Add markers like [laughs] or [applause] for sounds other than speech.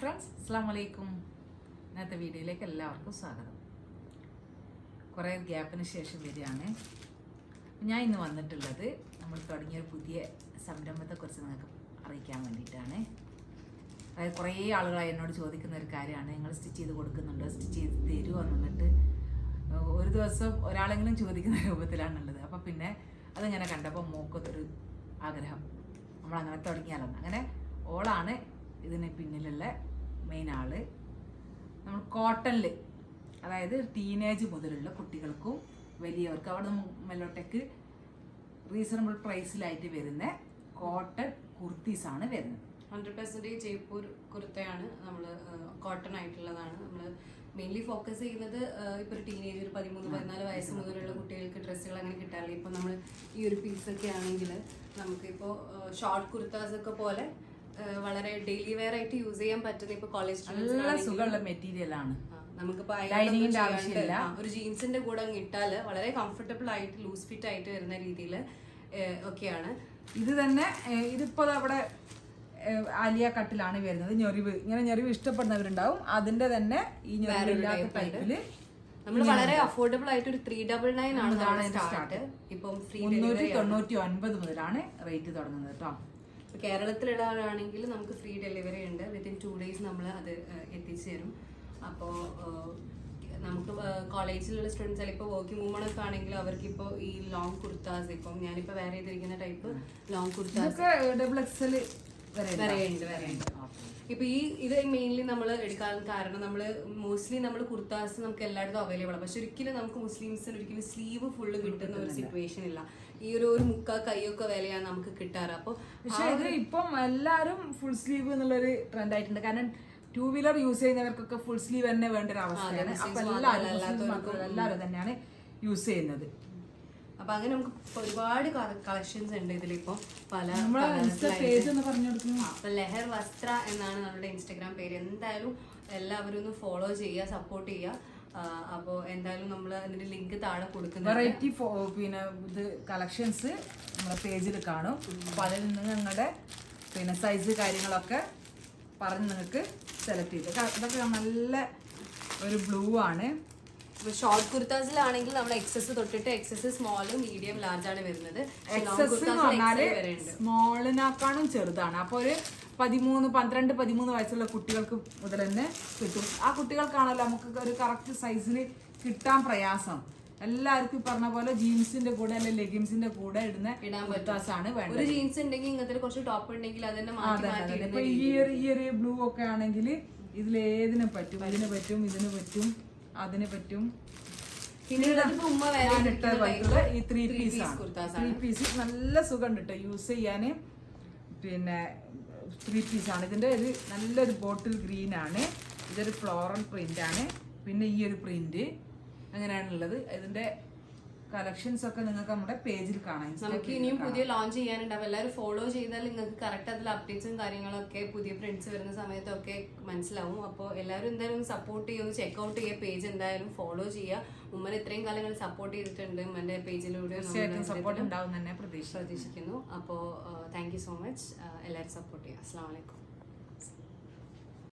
Friends അസ്സാം വലൈക്കും ഇന്നത്തെ വീഡിയോയിലേക്ക് എല്ലാവർക്കും സ്വാഗതം. കുറേ ഗ്യാപ്പിന് ശേഷം വരികയാണ്. ഞാൻ ഇന്ന് വന്നിട്ടുള്ളത് നമ്മൾ തുടങ്ങിയ ഒരു പുതിയ സംരംഭത്തെക്കുറിച്ച് നിങ്ങൾക്ക് അറിയിക്കാൻ വേണ്ടിയിട്ടാണ്. അതായത് കുറേ ആളുകളായി എന്നോട് ചോദിക്കുന്ന ഒരു കാര്യമാണ്. നിങ്ങൾ സ്റ്റിച്ച് ചെയ്ത് കൊടുക്കുന്നുണ്ടോ? സ്റ്റിച്ച് ചെയ്ത് തരുമോ? എന്നിട്ട് ഒരു ദിവസം ഒരാളെങ്കിലും ചോദിക്കുന്ന [laughs] രൂപത്തിലാണുള്ളത്. അപ്പോൾ പിന്നെ അതിങ്ങനെ കണ്ടപ്പോൾ മോക്കത്തൊരു ആഗ്രഹം. നമ്മളങ്ങനെ തുടങ്ങിയാലെന്ന് അങ്ങനെ ഓളാണ് ഇതിന് പിന്നിലുള്ള മെയിൻ നമ്മൾ കോട്ടണിൽ അതായത് ടീനേജ് മുതലുള്ള കുട്ടികൾക്കും വലിയവർക്ക് അവിടെ മെല്ലോട്ടേക്ക് റീസണബിൾ പ്രൈസിലായിട്ട് വരുന്ന കോട്ടൺ ആണ് വരുന്നത്. ഹൺഡ്രഡ് പെർസെന്റേജ് ജയ്പൂർ കുർത്തയാണ് നമ്മൾ കോട്ടൺ ആയിട്ടുള്ളതാണ്. നമ്മൾ മെയിൻലി ഫോക്കസ് ചെയ്യുന്നത് ഇപ്പോൾ ഒരു ടീനേജ് ഒരു പതിമൂന്ന് പതിനാല് വയസ്സ് മുതലുള്ള കുട്ടികൾക്ക് ഡ്രസ്സുകൾ അങ്ങനെ കിട്ടാറില്ല. ഇപ്പോൾ നമ്മൾ ഈ ഒരു പീസൊക്കെ ആണെങ്കിൽ നമുക്കിപ്പോൾ ഷോർട്ട് കുർത്താസ് ഒക്കെ പോലെ വളരെ ഡെയിലി വെയർ ആയിട്ട് യൂസ് ചെയ്യാൻ പറ്റുന്ന ഇപ്പൊ കോളേജ് നല്ല സുഖമുള്ള മെറ്റീരിയൽ ആണ്. നമുക്ക് Lining ആവശ്യമില്ല. ഒരു ജീൻസിന്റെ കൂടെ അങ്ങ് ഇട്ടാൽ വളരെ കംഫർട്ടബിൾ ആയിട്ട് ലൂസ് ഫിറ്റ് ആയിട്ട് വരുന്ന രീതിയിൽ ഒക്കെയാണ്. ഇത് തന്നെ ഇതിപ്പോ അവിടെ ആലിയ കട്ടിലാണ് വരുന്നത്. ഞൊറിവ്. ഇങ്ങനെ ഞൊറിവ് ഇഷ്ടപ്പെടുന്നവരുണ്ടാവും. അതിന്റെ തന്നെ ഈ ഞൊറിവില്ലാത്ത ടൈപ്പിൽ നമ്മൾ വളരെ അഫോർഡബിൾ ആയിട്ട് ഒരു ത്രീ ഡബിൾ നയൻ ആണ് സ്റ്റാർട്ട്. ഇപ്പം മുന്നൂറ്റി തൊണ്ണൂറ്റി ഒൻപത് മുതലാണ് റേറ്റ് തുടങ്ങുന്നത് കേട്ടോ കേരളത്തിലുള്ളവരാണെങ്കിൽ നമുക്ക് ഫ്രീ ഡെലിവറി ഉണ്ട്. വിത്തിൻ ടു ഡേയ്സ് നമ്മൾ അത് എത്തിച്ചു തരും. അപ്പോൾ നമുക്ക് കോളേജിലുള്ള സ്റ്റുഡൻസ് അല്ലെങ്കിൽ ഇപ്പോൾ വർക്കിംഗ് വുമൺ ഒക്കെ ആണെങ്കിൽ അവർക്ക് ഇപ്പോൾ ഈ ലോങ് കുർത്താസ് ഇപ്പം ഞാനിപ്പോൾ വേറെ ചെയ്തിരിക്കുന്ന type long kurtas double XL ഇപ്പൊ ഈ ഇത് മെയിൻലി നമ്മൾ എടുക്കാൻ കാരണം നമ്മൾ മോസ്റ്റ്ലി നമ്മൾ കുർത്താസ് നമുക്ക് എല്ലായിടത്തും അവൈലബിൾ ആണ് പക്ഷെ ഒരിക്കലും നമുക്ക് മുസ്ലിംസിന് ഒരിക്കലും സ്ലീവ് ഫുള്ള് കിട്ടുന്ന ഒരു സിറ്റുവേഷൻ ഇല്ല. ഈ ഒരു ഒരു മുക്ക കൈയൊക്കെ വിലയാണ് നമുക്ക് കിട്ടാറ്. അപ്പൊ പക്ഷെ ഇത് ഇപ്പം എല്ലാരും ഫുൾ സ്ലീവ് എന്നുള്ളൊരു ട്രെൻഡ് ആയിട്ടുണ്ട്. കാരണം ടൂ വീലർ യൂസ് ചെയ്യുന്നവർക്കൊക്കെ ഫുൾ സ്ലീവ് തന്നെ വേണ്ട ഒരു അവസ്ഥയാണ്. അപ്പൊ എല്ലാവരും എല്ലാവരും തന്നെയാണ് യൂസ് ചെയ്യുന്നത്. അപ്പൊ അങ്ങനെ നമുക്ക് ഒരുപാട് കളക്ഷൻസ് ഉണ്ട് ഇതിലിപ്പോ. പല ലെഹർ അപ്പൊ ലഹർ വസ്ത്ര എന്നാണ് നമ്മുടെ ഇൻസ്റ്റാഗ്രാം പേര്. എന്തായാലും എല്ലാവരും ഒന്ന് ഫോളോ ചെയ്യുക സപ്പോർട്ട് ചെയ്യുക. അപ്പോൾ എന്തായാലും നമ്മൾ അതിന്റെ ലിങ്ക് താഴെ കൊടുക്കുന്നത് വെറൈറ്റി പിന്നെ ഇത് കളക്ഷൻസ് നമ്മുടെ പേജിൽ കാണും. അപ്പൊ അതിൽ നിന്ന് നിങ്ങളുടെ പിന്നെ സൈസ് കാര്യങ്ങളൊക്കെ പറഞ്ഞ് നിങ്ങൾക്ക് സെലക്ട് ചെയ്ത്. ഇതൊക്കെ നല്ല ഒരു ബ്ലൂ ആണ്. ഷോർട്ട് കുർത്താസിലാണെങ്കിൽ നമ്മൾ എക്സസ് തൊട്ടിട്ട് എക്സസ് സ്മോൾ മീഡിയം ലാർജ് ആണ് വരുന്നത്. എക്സസ് എന്ന് പറഞ്ഞാൽ സ്മോളിനേക്കാളും ചെറുതാണ്. അപ്പൊ ഒരു പതിമൂന്ന് പന്ത്രണ്ട് പതിമൂന്ന് വയസ്സുള്ള കുട്ടികൾക്ക് മുതൽ തന്നെ കിട്ടും. ആ കുട്ടികൾക്കാണല്ലോ നമുക്ക് ഒരു കറക്റ്റ് സൈസിന് കിട്ടാൻ പ്രയാസം. എല്ലാവർക്കും ഈ പറഞ്ഞ പോലെ ജീൻസിന്റെ കൂടെ അല്ലെങ്കിൽ ലെഗിൻസിന്റെ കൂടെ ഇടുന്ന ഇടാൻ കുർത്താസാണ് വേണ്ടത്. ഒരു ജീൻസ് ഉണ്ടെങ്കിൽ ഇങ്ങനത്തെ കുറച്ച് ടോപ്പ് ഉണ്ടെങ്കിൽ അതന്നെ ഈ ഒരു ഈ ഒരു ബ്ലൂ ഒക്കെ ആണെങ്കിൽ ഇതിൽ ഏതിനും പറ്റും? അതിന് പറ്റും ഇതിന് പറ്റും. അതിന് പറ്റും. ഈ ത്രീ. ത്രീ പീസ് നല്ല സുഖമുണ്ട് കേട്ടോ യൂസ് ചെയ്യാൻ പിന്നെ ത്രീ പീസ് ആണ്. ഇതിന്റെ ഒരു നല്ലൊരു ബോട്ടിൽ ഗ്രീൻ ആണ്. ഇതൊരു ഫ്ലോറൽ പ്രിന്റ് ആണ്. പിന്നെ ഈ ഒരു പ്രിന്റ് അങ്ങനെയാണുള്ളത്. ഇതിന്റെ കളക്ഷൻസ് ഒക്കെ നിങ്ങൾക്ക് നമ്മുടെ പേജിൽ കാണാം നമുക്ക് ഇനിയും പുതിയ ലോഞ്ച് ചെയ്യാനുണ്ട് അപ്പൊ എല്ലാവരും ഫോളോ ചെയ്താൽ നിങ്ങൾക്ക് കറക്റ്റ് അതിൽ അപ്ഡേറ്റ്സും കാര്യങ്ങളൊക്കെ പുതിയ പ്രിന്റ്സ് വരുന്ന സമയത്തൊക്കെ മനസ്സിലാവും. അപ്പോൾ എല്ലാവരും എന്തായാലും സപ്പോർട്ട് ചെയ്യുക ഒന്ന് ചെക്കൗട്ട് ചെയ്യുക പേജ് എന്തായാലും ഫോളോ ചെയ്യുക. ഉമ്മൻ ഇത്രയും കാലങ്ങൾ സപ്പോർട്ട് ചെയ്തിട്ടുണ്ട് ഉമ്മന്റെ പേജിലൂടെ തീർച്ചയായിട്ടും സപ്പോർട്ട് ഉണ്ടാവും തന്നെ പ്രതീക്ഷ പ്രതീക്ഷിക്കുന്നു. അപ്പോൾ താങ്ക് യു സോ മച്ച് എല്ലാവരും സപ്പോർട്ട് ചെയ്യുക. അസ്സാം വലൈക്കും